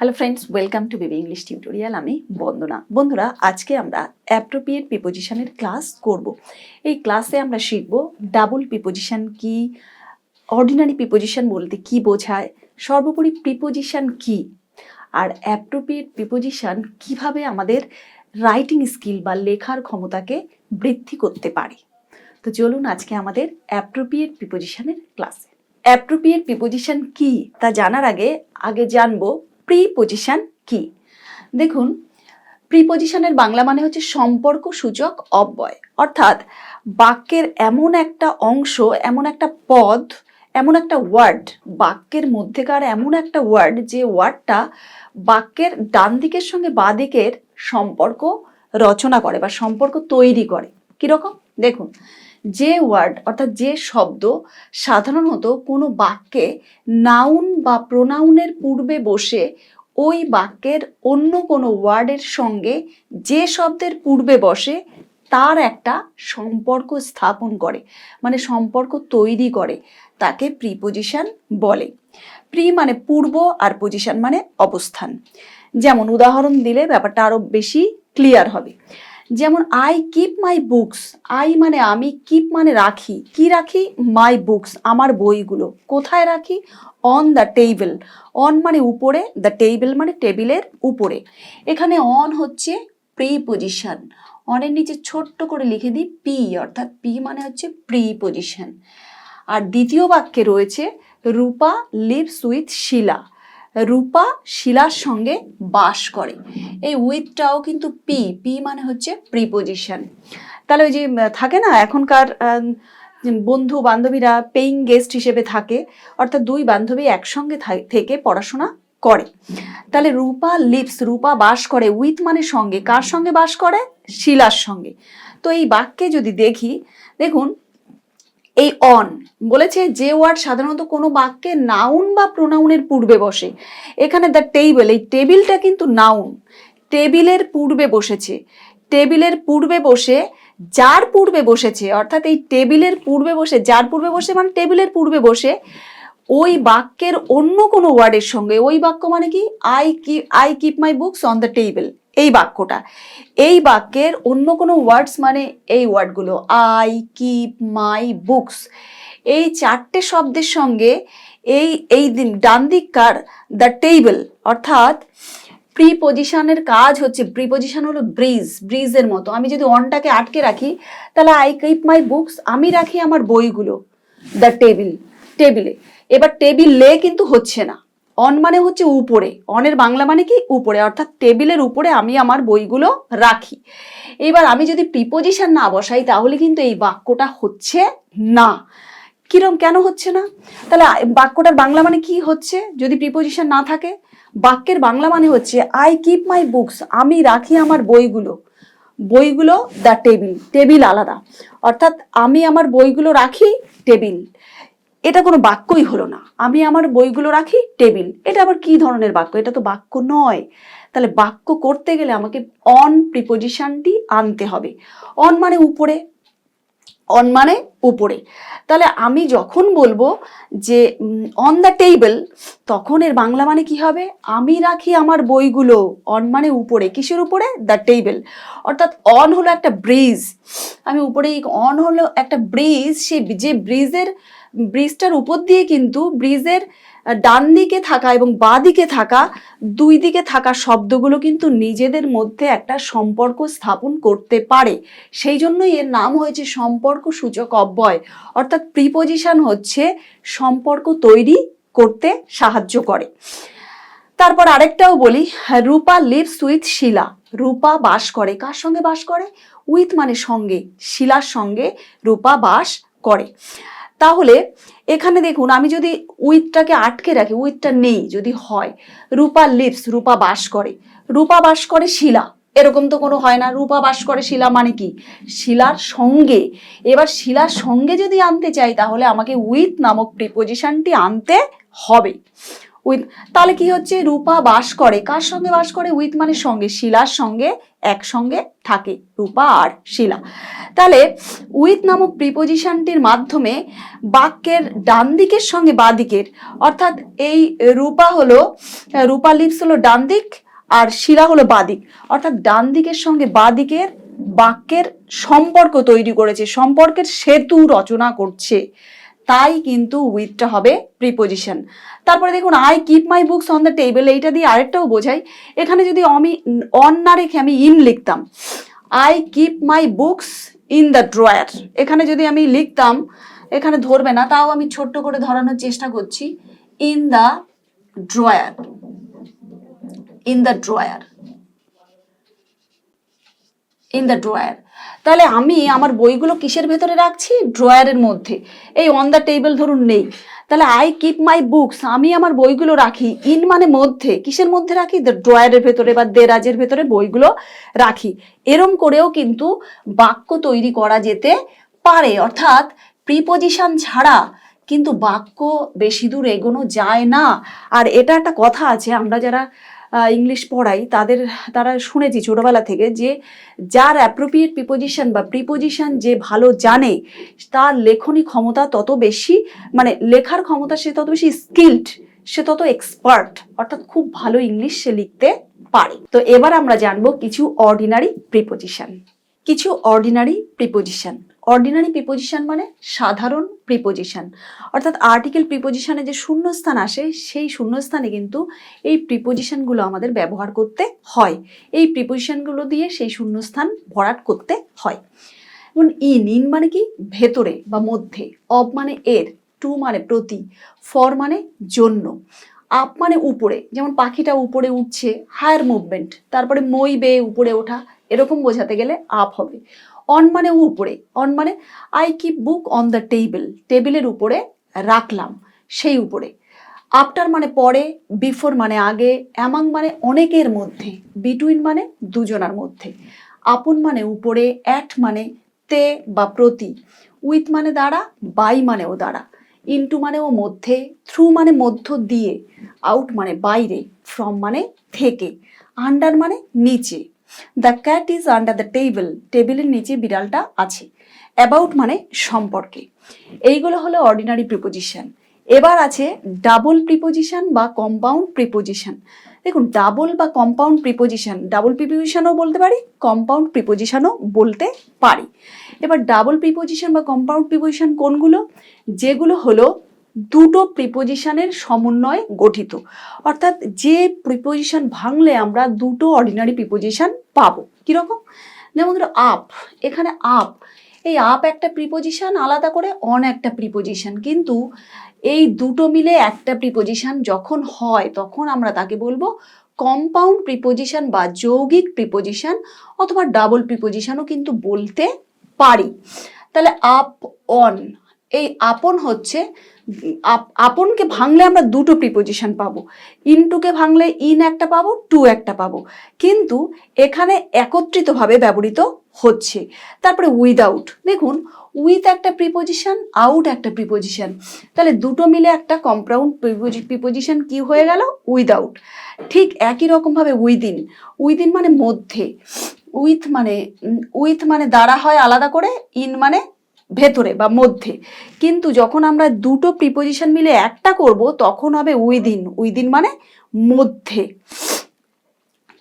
Hello friends welcome to baby English tutorial আমি বন্দনা। বন্ধুরা, আজকে আমরা অ্যাপ্রোপ্রিয়েট প্রিপোজিশনের ক্লাস করব। এই ক্লাসে আমরা শিখব ডাবল প্রিপোজিশন কি অর্ডিনারি প্রিপোজিশন বলতে কি বোঝায়, সর্বোপরি প্রিপোজিশন কি, আর অ্যাপ্রোপ্রিয়েট প্রিপোজিশন কীভাবে আমাদের রাইটিং স্কিল বা লেখার ক্ষমতাকে বৃদ্ধি করতে পারে। তো চলুন আজকে আমাদের অ্যাপ্রোপ্রিয়েট প্রিপোজিশনের ক্লাসে অ্যাপ্রোপ্রিয়েট প্রিপোজিশন কি তা জানার আগে আগে জানব প্রিপোজিশন কি? দেখুন প্রিপোজিশনের বাংলা মানে হচ্ছে সম্পর্ক সূচক অব্যয়। অর্থাৎ বাক্যের এমন একটা অংশ, এমন একটা পদ, এমন একটা ওয়ার্ড বাক্যের মধ্যেকার এমন একটা ওয়ার্ড যে ওয়ার্ডটা বাক্যের ডান দিকের সঙ্গে বাঁ দিকের সম্পর্ক রচনা করে বা সম্পর্ক তৈরি করে। কীরকম? দেখুন যে ওয়ার্ড অর্থাৎ যে শব্দ সাধারণত কোনো বাক্যে নাউন বা প্রোনাউনের পূর্বে বসে ওই বাক্যের অন্য কোনো ওয়ার্ডের সঙ্গে যে শব্দের পূর্বে বসে তার একটা সম্পর্ক স্থাপন করে মানে সম্পর্ক তৈরি করে, তাকে প্রিপোজিশন বলে। প্রি মানে পূর্ব আর পজিশন মানে অবস্থান। যেমন উদাহরণ দিলে ব্যাপারটা আরও বেশি ক্লিয়ার হবে। যেমন I keep my books I মানে আমি কিপ মানে রাখি। কি রাখি? মাই বুকস আমার বইগুলো। কোথায় রাখি? অন দ্য টেবিল অন মানে উপরে দ্য টেবিল মানে টেবিলের উপরে। এখানে অন হচ্ছে প্রি পজিশন অনের নিচে ছোট্ট করে লিখে দিই পি অর্থাৎ পি মানে হচ্ছে প্রি পজিশন আর দ্বিতীয় বাক্যে রয়েছে, রূপা লিভস উইথ শিলা রূপা শিলার সঙ্গে বাস করে। এই উইথটাও কিন্তু পি পি মানে হচ্ছে প্রিপোজিশন তাহলে ওই যে থাকে না, এখনকার বন্ধু বান্ধবীরা পেইং গেস্ট হিসেবে থাকে, অর্থাৎ দুই বান্ধবী একসঙ্গে থেকে পড়াশোনা করে। তাহলে রূপা লিপস রূপা বাস করে উইথ মানে সঙ্গে। কার সঙ্গে বাস করে? শিলার সঙ্গে। তো এই বাক্যে যদি দেখি, দেখুন এই অন বলেছে যে ওয়ার্ড সাধারণত কোনো বাক্যে নাউন বা প্রোনাউনের পূর্বে বসে। এখানে দ্য টেবিল এই টেবিলটা কিন্তু নাউন টেবিলের পূর্বে বসেছে। টেবিলের পূর্বে বসে, যার পূর্বে বসেছে, অর্থাৎ এই টেবিলের পূর্বে বসে, যার পূর্বে বসে মানে টেবিলের পূর্বে বসে, ওই বাক্যের অন্য কোনো ওয়ার্ডের সঙ্গে, ওই বাক্য মানে কি? আই কি I keep my books on the table এই বাক্যটা। এই বাক্যের অন্য কোনো ওয়ার্ডস মানে এই ওয়ার্ডগুলো আই কিপ মাই বুকস এই চারটে শব্দের সঙ্গে এই এই দিন, ডান দিককার দ্য টেবিল অর্থাৎ প্রিপোজিশনের কাজ হচ্ছে প্রিপোজিশন হলো ব্রিজ ব্রিজের মতো। আমি যদি অনটাকে আটকে রাখি, তাহলে আই কিপ মাই বুকস আমি রাখি আমার বইগুলো দ্য টেবিল টেবিলে এবার টেবিল লে কিন্তু হচ্ছে না। অন মানে হচ্ছে উপরে অনের বাংলা মানে কি? উপরে, অর্থাৎ টেবিলের উপরে আমি আমার বইগুলো রাখি। এবার আমি যদি প্রিপোজিশন না বসাই, তাহলে কিন্তু এই বাক্যটা হচ্ছে না। কিরম কেন হচ্ছে না? তাহলে বাক্যটার বাংলা মানে কি হচ্ছে? যদি প্রিপোজিশন না থাকে, বাক্যের বাংলা মানে হচ্ছে আই কিপ মাই বুকস আমি রাখি আমার বইগুলো। বইগুলো দ্য টেবিল টেবিল আলাদা। অর্থাৎ আমি আমার বইগুলো রাখি টেবিল এটা কোনো বাক্যই হলো না। আমি আমার বইগুলো রাখি, টেবিল। এটা আবার কি ধরনের বাক্য? এটা তো বাক্য নয়। তাহলে বাক্য করতে গেলে আমাকে অন প্রিপোজিশনটি আনতে হবে। অন মানে উপরে অন মানে উপরে। তাহলে আমি যখন বলব যে অন দ্য টেবিল তখন এর বাংলা মানে কি হবে? আমি রাখি আমার বইগুলো অন মানে উপরে। কিসের উপরে? দ্য টেবিল অর্থাৎ অন হলো একটা ব্রিজ আমি উপরে অন হলো একটা ব্রিজ সে, যে ব্রিজের ব্রিজটার উপর দিয়ে কিন্তু ব্রিজের ডান দিকে থাকা এবং বাঁ দিকে থাকা দুই দিকে থাকা শব্দগুলো কিন্তু নিজেদের মধ্যে একটা সম্পর্ক স্থাপন করতে পারে। সেই জন্যই এর নাম হয়েছে সম্পর্ক সূচক অব্যয়। অর্থাৎ প্রিপোজিশন হচ্ছে সম্পর্ক তৈরি করতে সাহায্য করে। তারপর আরেকটাও বলি, রূপা লিভস উইথ শিলা। রূপা বাস করে। কার সঙ্গে বাস করে? উইথ মানে সঙ্গে। শিলার সঙ্গে রূপা বাস করে। তাহলে এখানে দেখুন, আমি যদি উইথটাকে আটকে রাখি উইথটা নেই যদি হয়, রূপা লিপস রূপা বাস করে। রূপা বাস করে শিলা। এরকম তো কোনো হয় না, রূপা বাস করে শিলা মানে কি? শিলার সঙ্গে। এবার শিলার সঙ্গে যদি আনতে চাই, তাহলে আমাকে উইথ নামক প্রিপোজিশনটি আনতে হবে। উইথ তাহলে কি হচ্ছে? রূপা বাস করে। কার সঙ্গে বাস করে? উইথ মানে সঙ্গে, শিলার সঙ্গে, একসঙ্গে থাকে। রূপা আর শিলা। তাহলে উইথ নামক প্রিপোজিশনটির মাধ্যমে বাক্যের ডান দিকের সঙ্গে বাঁ দিকের, অর্থাৎ এই রূপা হলো, রূপা লিপস হলো ডান দিক আর শিলা হলো বাঁ দিক। অর্থাৎ ডান দিকের সঙ্গে বাঁ দিকের বাক্যের সম্পর্ক তৈরি করেছে, সম্পর্কের সেতু রচনা করছে। তাই কিন্তু উইথটা হবে প্রিপোজিশন তারপরে দেখুন I keep my books on the table এইটা দিয়ে আরেকটাও বোঝাই। এখানে যদি আমি অন না রেখে আমি ইন লিখতাম I keep my books in the drawer এখানে যদি আমি লিখতাম, এখানে ধরবে না, তাও আমি ছোট্ট করে ধরানোর চেষ্টা করছি in the drawer in the drawer in the drawer তাহলে আমি আমার বইগুলো কিসের ভেতরে রাখছি? ড্রয়ারের মধ্যে। এই অন দ্য টেবিল ধরুন নেই। তাহলে আই কিপ মাই বুকস আমি আমার বইগুলো রাখি। ইন মানে মধ্যে, কিসের মধ্যে রাখি? ড্রয়ারের ভেতরে বা দেরাজের ভেতরে বইগুলো রাখি। এরম করেও কিন্তু বাক্য তৈরি করা যেতে পারে। অর্থাৎ প্রিপোজিশন ছাড়া কিন্তু বাক্য বেশি দূর এগোনো যায় না। আর এটা একটা কথা আছে, আমরা যারা ইংলিশ পড়াই, তাদের, তারা শুনেছি ছোটোবেলা থেকে যে যার অ্যাপ্রোপ্রিয়েট প্রিপোজিশন বা প্রিপোজিশন যে ভালো জানে, তার লেখনী ক্ষমতা তত বেশি মানে লেখার ক্ষমতা সে তত বেশি স্কিল্ড সে তত এক্সপার্ট অর্থাৎ খুব ভালো ইংলিশ সে লিখতে পারে। তো এবার আমরা জানব কিছু অর্ডিনারি প্রিপোজিশন কিছু অর্ডিনারি প্রিপোজিশন অর্ডিনারি প্রিপোজিশন মানে সাধারণ প্রিপোজিশন অর্থাৎ আর্টিকেল প্রিপোজিশনে যে শূন্যস্থান আসে, সেই শূন্যস্থানে কিন্তু এই প্রিপোজিশনগুলো আমাদের ব্যবহার করতে হয়। এই প্রিপোজিশনগুলো দিয়ে সেই শূন্যস্থান ভরাট করতে হয়। যেমন ইন ইন মানে কি? ভেতরে বা মধ্যে। অব মানে এর টু মানে প্রতি। ফর মানে জন্য। আপ মানে উপরে। যেমন পাখিটা উপরে উঠছে হায়ার মুভমেন্ট তারপরে মই বেয়ে উপরে ওঠা। এরকম বোঝাতে গেলে আপ হবে। অন মানে উপরে অন মানে I keep book on the table টেবিলের উপরে রাখলাম, সেই উপরে। আফটার মানে পরে বিফোর মানে আগে অ্যামাং মানে অনেকের মধ্যে বিটুইন মানে দুজনার মধ্যে। আপন মানে উপরে অ্যাট মানে তে বা প্রতি উইথ মানে দ্বারা বাই মানেও দ্বারা। ইনটু ও মধ্যে থ্রু মানে মধ্য দিয়ে আউট মানে বাইরে ফ্রম মানে থেকে আন্ডার মানে নিচে। The cat is under the table টেবিলের নিচে বিড়ালটা আছে। অ্যাবাউট মানে সম্পর্কে। এইগুলো হলো অর্ডিনারি প্রিপোজিশন এবার আছে ডাবল প্রিপোজিশন বা কম্পাউন্ড প্রিপোজিশন দেখুন ডাবল বা কম্পাউন্ড প্রিপোজিশন ডাবল প্রিপোজিশনও বলতে পারি কম্পাউন্ড প্রিপোজিশনও বলতে পারি। এবার ডাবল প্রিপোজিশন বা কম্পাউন্ড প্রিপোজিশন কোনগুলো? যেগুলো হলো দুটো প্রিপোজিশনের সমন্বয়ে গঠিত। অর্থাৎ যে প্রিপোজিশন ভাঙলে আমরা দুটো অর্ডিনারি প্রিপোজিশন পাবো। কীরকম? যেমন ধরো আপ এখানে আপ এই আপ একটা প্রিপোজিশন আলাদা করে অন একটা প্রিপোজিশন কিন্তু এই দুটো মিলে একটা প্রিপোজিশন যখন হয়, তখন আমরা তাকে বলব কম্পাউন্ড প্রিপোজিশন বা যৌগিক প্রিপোজিশন অথবা ডাবল প্রিপোজিশনও কিন্তু বলতে পারি। তাহলে আপ অন এই আপন হচ্ছে আপনকে ভাঙলে আমরা দুটো প্রিপোজিশন পাবো। ইনটুকে ভাঙলে ইন একটা পাবো টু একটা পাবো। কিন্তু এখানে একত্রিতভাবে ব্যবহৃত হচ্ছে। তারপরে উইদাউট দেখুন উইথ একটা প্রিপোজিশন আউট একটা প্রিপোজিশন তাহলে দুটো মিলে একটা কম্পাউন্ড প্রিপোজিশন কি হয়ে গেল? উইদাউট ঠিক একই রকমভাবে উইদিন উইদিন মানে মধ্যে। উইথ মানে উইথ মানে দ্বারা হয় আলাদা করে ইন মানে ভেতরে বা মধ্যে। কিন্তু যখন আমরা দুটো প্রিপোজিশন মিলে একটা করব, তখন হবে উইদিন উইদিন মানে মধ্যে।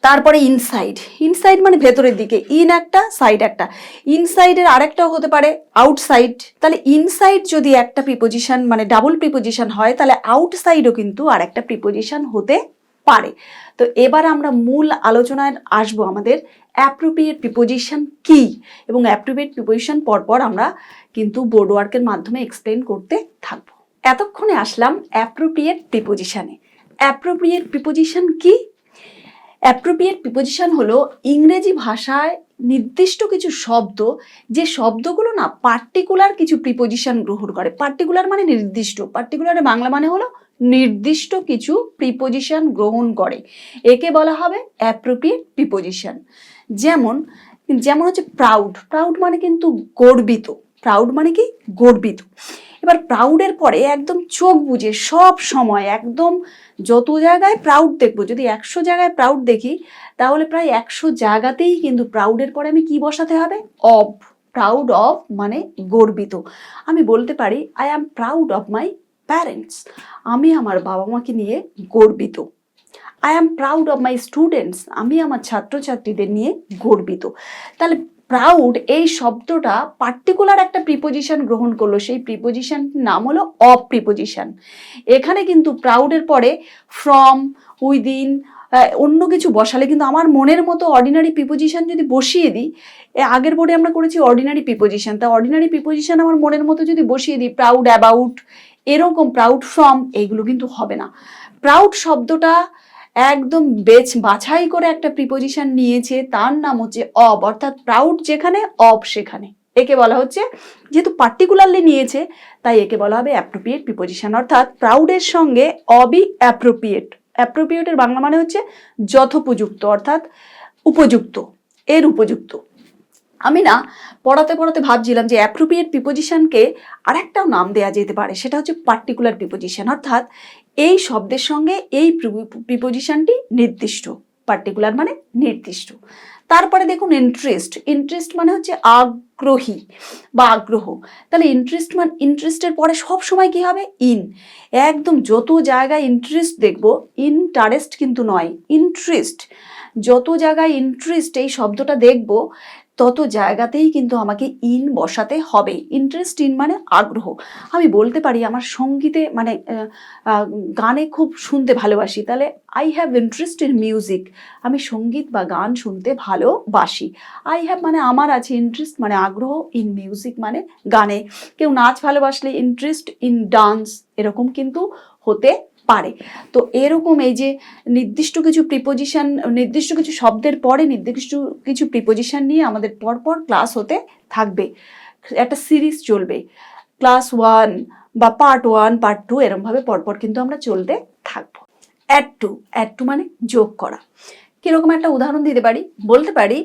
তারপরে ইনসাইড ইনসাইড মানে ভেতরের দিকে। ইন একটা সাইড একটা। ইনসাইডের আরেকটাও হতে পারে আউটসাইড তাহলে ইনসাইড যদি একটা প্রিপোজিশন মানে ডাবল প্রিপোজিশন হয়, তাহলে আউটসাইডও কিন্তু আর একটা প্রিপোজিশন হতে পারে। তো এবার আমরা মূল আলোচনায় আসব আমাদের অ্যাপ্রোপ্রিয়েট প্রিপোজিশন কি? এবং অ্যাপ্রোপ্রিয়েট প্রিপোজিশন পরপর আমরা কিন্তু বোর্ড ওয়ার্কের মাধ্যমে এক্সপ্লেন করতে থাকব। এতক্ষণে আসলাম অ্যাপ্রোপ্রিয়েট প্রিপোজিশনে অ্যাপ্রোপ্রিয়েট প্রিপোজিশন কি? অ্যাপ্রোপ্রিয়েট প্রিপোজিশন হলো ইংরেজি ভাষায় নির্দিষ্ট কিছু শব্দ, যে শব্দগুলো না পার্টিকুলার কিছু প্রিপোজিশন গ্রহণ করে। পার্টিকুলার মানে নির্দিষ্ট পার্টিকুলারে বাংলা মানে হলো নির্দিষ্ট কিছু প্রিপোজিশন গ্রহণ করে। একে বলা হবে অ্যাপ্রোপ্রিয়েট প্রিপোজিশন যেমন যেমন হচ্ছে প্রাউড প্রাউড মানে কিন্তু গর্বিত। প্রাউড মানে কি? গর্বিত। এবার প্রাউডের পরে একদম চোখ বুঝে সব সময় একদম যত জায়গায় প্রাউড দেখব, যদি একশো জায়গায় প্রাউড দেখি, তাহলে প্রায় একশো জায়গাতেই কিন্তু প্রাউডের পরে আমি কি বসাতে হবে? অব প্রাউড অফ মানে গর্বিত। আমি বলতে পারি I am proud of my parents আমি আমার বাবা মাকে নিয়ে গর্বিত। I am proud of my students আমি আমার ছাত্রছাত্রীদের নিয়ে গর্বিত। তাহলে প্রাউড এই শব্দটা পার্টিকুলার একটা প্রিপোজিশন গ্রহণ করল, সেই প্রিপোজিশন নাম হলো অফ প্রিপোজিশন এখানে কিন্তু প্রাউডের পরে ফ্রম উইদিন অন্য কিছু বসালে কিন্তু আমার মনের মতো অর্ডিনারি প্রিপোজিশন যদি বসিয়ে দিই আগের বোর্ডে আমরা করেছি অর্ডিনারি প্রিপোজিশন তা অর্ডিনারি প্রিপোজিশন আমার মনের মতো যদি বসিয়ে দিই প্রাউড অ্যাবাউট এরকম প্রাউড ফ্রম এইগুলো কিন্তু হবে না। প্রাউড শব্দটা একদম বেচ বাছাই করে একটা প্রিপোজিশন নিয়েছে, তার নাম হচ্ছে অব অর্থাৎ প্রাউড যেখানে অব সেখানে। একে বলা হচ্ছে, যেহেতু পার্টিকুলারলি নিয়েছে, তাই একে বলা হবে অ্যাপ্রোপ্রিয়েট প্রিপোজিশন অর্থাৎ প্রাউডের সঙ্গে অবই অ্যাপ্রোপ্রিয়েট অ্যাপ্রোপ্রিয়েটের বাংলা মানে হচ্ছে যথোপযুক্ত, অর্থাৎ উপযুক্ত, এর উপযুক্ত। আমি না পড়াতে পড়াতে ভাবছিলাম যে অ্যাপ্রোপ্রিয়েট প্রিপোজিশনকে আরেকটাও নাম দেওয়া যেতে পারে, সেটা হচ্ছে পার্টিকুলার প্রিপোজিশন অর্থাৎ এই শব্দের সঙ্গে এই প্রিপোজিশনটি নির্দিষ্ট পার্টিকুলার মানে নির্দিষ্ট। তারপরে দেখুন ইন্টারেস্ট ইন্টারেস্ট মানে হচ্ছে আগ্রহী বা আগ্রহ। তাহলে ইন্টারেস্ট মানে ইন্টারেস্টের পরে সব সময় কি হবে? ইন একদম যত জায়গায় ইন্টারেস্ট দেখব ইন্টারেস্ট কিন্তু নয় ইন্টারেস্ট যত জায়গায় ইন্টারেস্ট এই শব্দটা দেখব তত জায়গাতেই কিন্তু আমাকে ইন বসাতে হবে। ইন্টারেস্ট ইন মানে আগ্রহ। আমি বলতে পারি আমার সঙ্গীতে মানে গানে খুব শুনতে ভালোবাসি। তাহলে I have interest in music আমি সংগীত বা গান শুনতে ভালোবাসি। আই হ্যাভ মানে আমার আছে ইন্টারেস্ট মানে আগ্রহ ইন মিউজিক মানে গানে। কেউ নাচ ভালোবাসলে ইন্টারেস্ট ইন ডান্স এরকম কিন্তু হতে পারে। তো এরকম এই যে নির্দিষ্ট কিছু প্রিপোজিশন নির্দিষ্ট কিছু শব্দের পরে নির্দিষ্ট কিছু প্রিপোজিশন নিয়ে আমাদের পরপর ক্লাস হতে থাকবে। একটা সিরিজ চলবে। ক্লাস ওয়ান বা পার্ট ওয়ান পার্ট টু এরমভাবে পরপর কিন্তু আমরা চলতে থাকব। অ্যাড টু অ্যাড টু মানে যোগ করা। কীরকম একটা উদাহরণ দিতে পারি? বলতে পারি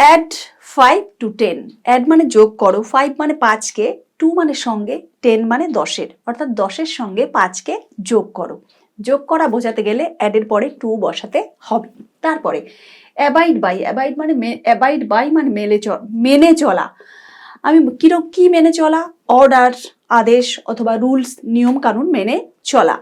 add five to ten add মানে যোগ করো। ফাইভ মানে পাঁচকে টু মানে সঙ্গে টেন মানে দশের। অর্থাৎ দশের সঙ্গে পাঁচকে যোগ করো। যোগ করা বোঝাতে গেলে অ্যাডের পরে টু বসাতে হবে। তারপরে অ্যাবাইড বাই অ্যাবাইড মানে অ্যাবাইড বাই মানে মেলে মেনে চলা। আমি কিরক কি মেনে চলা? অর্ডার আদেশ অথবা রুলস নিয়ম কানুন মেনে চলা।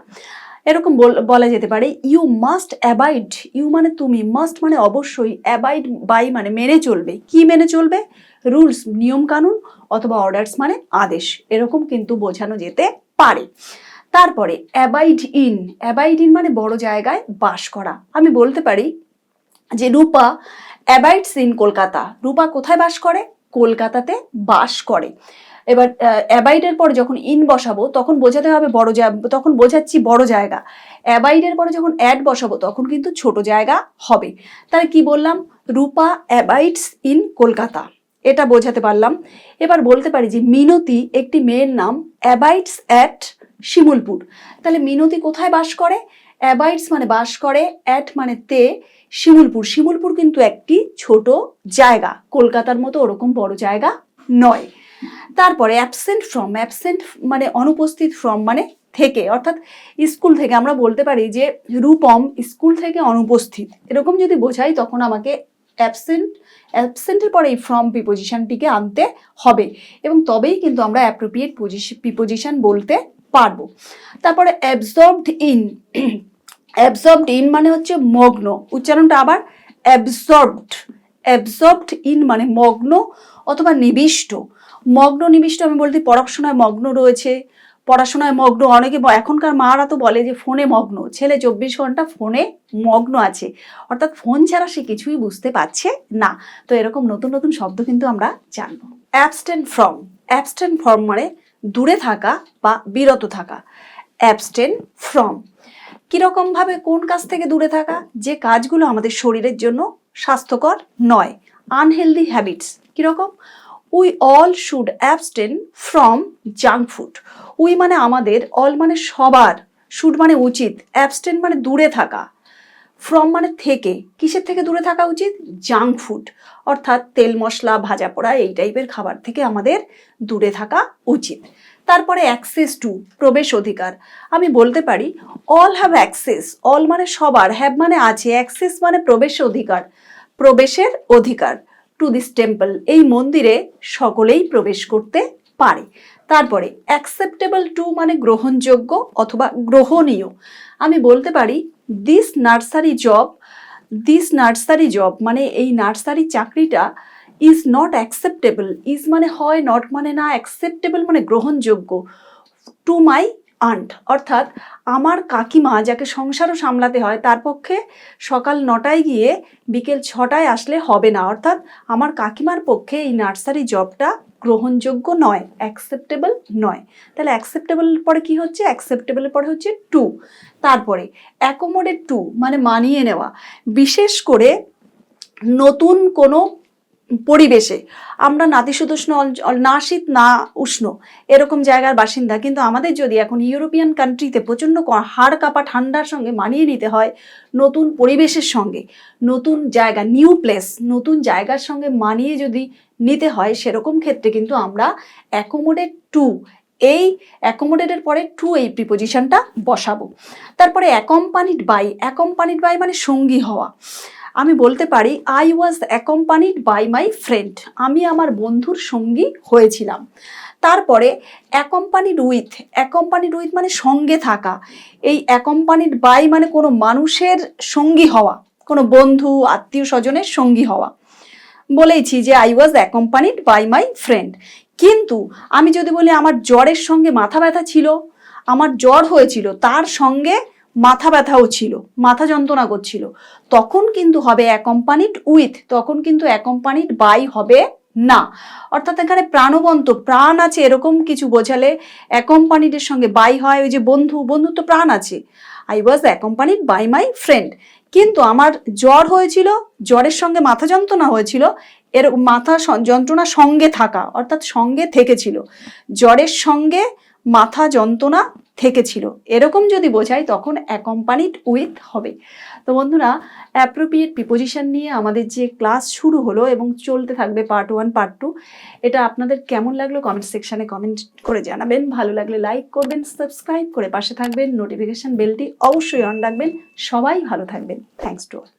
এরকম বল- যেতে পারে ইউ মাস্ট অ্যাবাইড ইউ মানে তুমি মাস্ট মানে অবশ্যই অ্যাবাইড বাই মানে মেনে চলবে। কি মেনে চলবে? রুলস নিয়ম কানুন অথবা অর্ডারস মানে আদেশ। এরকম কিন্তু বোঝানো যেতে পারে। তারপরে অ্যাবাইড ইন অ্যাবাইড ইন মানে বড় জায়গায় বাস করা। আমি বলতে পারি যে রূপা অ্যাবাইডস ইন কলকাতা। রূপা কোথায় বাস করে? কলকাতাতে বাস করে। এবার অ্যাবাইডের পরে যখন ইন বসাবো, তখন বোঝাতে হবে বড় তখন বোঝাচ্ছি বড় জায়গা। অ্যাবাইডের পরে যখন অ্যাড বসাবো, তখন কিন্তু ছোট জায়গা হবে। তাহলে কি বললাম? Rupa abides in Kolkata. এটা বোঝাতে পারলাম। এবার বলতে পারি যে মিনতি একটি মেয়ের নাম অ্যাবাইডস অ্যাট শিমুলপুর। তাহলে মিনতি কোথায় বাস করে? অ্যাবাইডস মানে বাস করে অ্যাট মানে তে শিমুলপুর। শিমুলপুর কিন্তু একটি ছোট জায়গা। কলকাতার মতো ওরকম বড় জায়গা নয়। তারপরে অ্যাবসেন্ট ফ্রম অ্যাবসেন্ট মানে অনুপস্থিত ফ্রম মানে থেকে, অর্থাৎ স্কুল থেকে আমরা বলতে পারি যে রূপম স্কুল থেকে অনুপস্থিত। এরকম যদি বোঝাই তখন আমাকে অ্যাবসেন্ট অ্যাবসেন্টের পরে এই ফ্রম প্রিপোজিশনটিকে আনতে হবে এবং তবেই কিন্তু আমরা অ্যাপ্রোপ্রিয়েট প্রিপোজিশন বলতে পারব। তারপরে অ্যাবজর্বড ইন অ্যাবজর্বড ইন মানে হচ্ছে মগ্ন। উচ্চারণটা আবার অ্যাবজর্বড অ্যাবজর্বড ইন মানে মগ্ন অথবা নিবিষ্ট। মগ্ন নিবিষ্ট, আমি বলতে পড়াশোনায় মগ্ন রয়েছে, পড়াশোনায় মগ্ন অনেকে এখনকার মারা তো বলে যে ফোনে মগ্ন, ছেলে চব্বিশ ঘণ্টা ফোনে মগ্ন আছে। অর্থাৎ ফোন ছাড়া সে কিছুই বুঝতে পারছে না। তো এরকম নতুন নতুন শব্দ কিন্তু আমরা জানব। অ্যাবস্টেন ফ্রম অ্যাবস্টেন ফ্রম মানে দূরে থাকা বা বিরত থাকা। অ্যাবস্টেন ফ্রম কীরকমভাবে কোন কাজ থেকে দূরে থাকা? যে কাজগুলো আমাদের শরীরের জন্য স্বাস্থ্যকর নয়। আনহেলদি হ্যাবিটস কীরকম? We all should abstain from junk food we মানে আমাদের অল মানে সবার শুড মানে উচিত। অ্যাবস্টেন মানে দূরে থাকা। ফ্রম মানে থেকে। কিসের থেকে দূরে থাকা উচিত? জাঙ্ক ফুড অর্থাৎ তেল মশলা, ভাজা পোড়া, এই টাইপের খাবার থেকে আমাদের দূরে থাকা উচিত। তারপরে অ্যাক্সেস টু প্রবেশ অধিকার। আমি বলতে পারি অল হ্যাভ অ্যাক্সেস অল মানে সবার। হ্যাভ মানে আছে। অ্যাক্সেস মানে প্রবেশ অধিকার। প্রবেশের অধিকার। টু দিস টেম্পল, এই মন্দিরে সকলেই প্রবেশ করতে পারে। তারপরে অ্যাকসেপ্টেবল টু মানে গ্রহণযোগ্য অথবা গ্রহণীয়। আমি বলতে পারি this nursery job this nursery job মানে এই নার্সারি চাকরিটা ইজ নট অ্যাকসেপ্টেবল ইজ মানে হয় নট মানে না অ্যাকসেপ্টেবল মানে গ্রহণযোগ্য। টু মাই আন্ট অর্থাৎ আমার কাকিমা যাকে সংসারও সামলাতে হয়, তার পক্ষে সকাল নটায় গিয়ে বিকেল ছটায় আসলে হবে না। অর্থাৎ আমার কাকিমার পক্ষে এই নার্সারি জবটা গ্রহণযোগ্য নয় অ্যাকসেপ্টেবল নয়। তাহলে অ্যাকসেপ্টেবল পরে কি হচ্ছে? অ্যাকসেপ্টেবলের পরে হচ্ছে টু তারপরে অ্যাকোমোডেট টু মানে মানিয়ে নেওয়া। বিশেষ করে নতুন কোনো পরিবেশে। আমরা নাতিশীতোষ্ণ না শীত না উষ্ণ, এরকম জায়গার বাসিন্দা। কিন্তু আমাদের যদি এখন ইউরোপিয়ান কান্ট্রিতে প্রচণ্ড হাড় কাঁপা ঠান্ডার সঙ্গে মানিয়ে নিতে হয় নতুন পরিবেশের সঙ্গে, নতুন জায়গা নিউ প্লেস নতুন জায়গার সঙ্গে মানিয়ে যদি নিতে হয় সেরকম ক্ষেত্রে কিন্তু আমরা অ্যাকোমোডেট টু এই অ্যাকোমোডেটের পরে টু এই প্রিপোজিশনটা বসাবো। তারপরে অ্যাকম্পানিড বাই অ্যাকম্পানিড বাই মানে সঙ্গী হওয়া। আমি বলতে পারি I was accompanied by my friend আমি আমার বন্ধুর সঙ্গী হয়েছিলাম। তারপরে অ্যাকম্পানিড উইথ অ্যাকম্পানিড উইথ মানে সঙ্গে থাকা। এই অ্যাকম্পানিড বাই মানে কোনো মানুষের সঙ্গী হওয়া, কোনো বন্ধু, আত্মীয় স্বজনের সঙ্গী হওয়া। বলেইছি যে I was accompanied by my friend কিন্তু আমি যদি বলি, আমার জ্বরের সঙ্গে মাথা ব্যথা ছিল, আমার জ্বর হয়েছিল, তার সঙ্গে মাথা ব্যথাও ছিল, মাথা যন্ত্রণা করছিল। তখন কিন্তু হবে অ্যাকম্পানিড উইথ তখন কিন্তু অ্যাকম্পানিড বাই হবে না। অর্থাৎ এখানে প্রাণবন্ত, প্রাণ আছে এরকম কিছু বোঝালে অ্যাকম্পানিডের সঙ্গে বাই হয়, ওই যে বন্ধু বন্ধু তো প্রাণ আছে। I was accompanied by my friend কিন্তু আমার জ্বর হয়েছিল, জ্বরের সঙ্গে মাথা যন্ত্রণা হয়েছিল, এর মাথা যন্ত্রণা সঙ্গে থাকা, অর্থাৎ সঙ্গে থেকেছিল। জ্বরের সঙ্গে মাথা যন্ত্রণা থেকেছিল। এরকম যদি বোঝাই তখন অ্যাকম্পানিড উইথ হবে। তো বন্ধুরা অ্যাপ্রোপ্রিয়েট প্রিপোজিশন নিয়ে আমাদের যে ক্লাস শুরু হলো এবং চলতে থাকবে পার্ট ওয়ান পার্ট টু এটা আপনাদের কেমন লাগল কমেন্ট সেকশানে কমেন্ট করে জানাবেন। ভালো লাগলে লাইক করবেন সাবস্ক্রাইব করে পাশে থাকবেন নোটিফিকেশন বেলটি অবশ্যই অন রাখবেন। সবাই ভালো থাকবেন। Thanks to all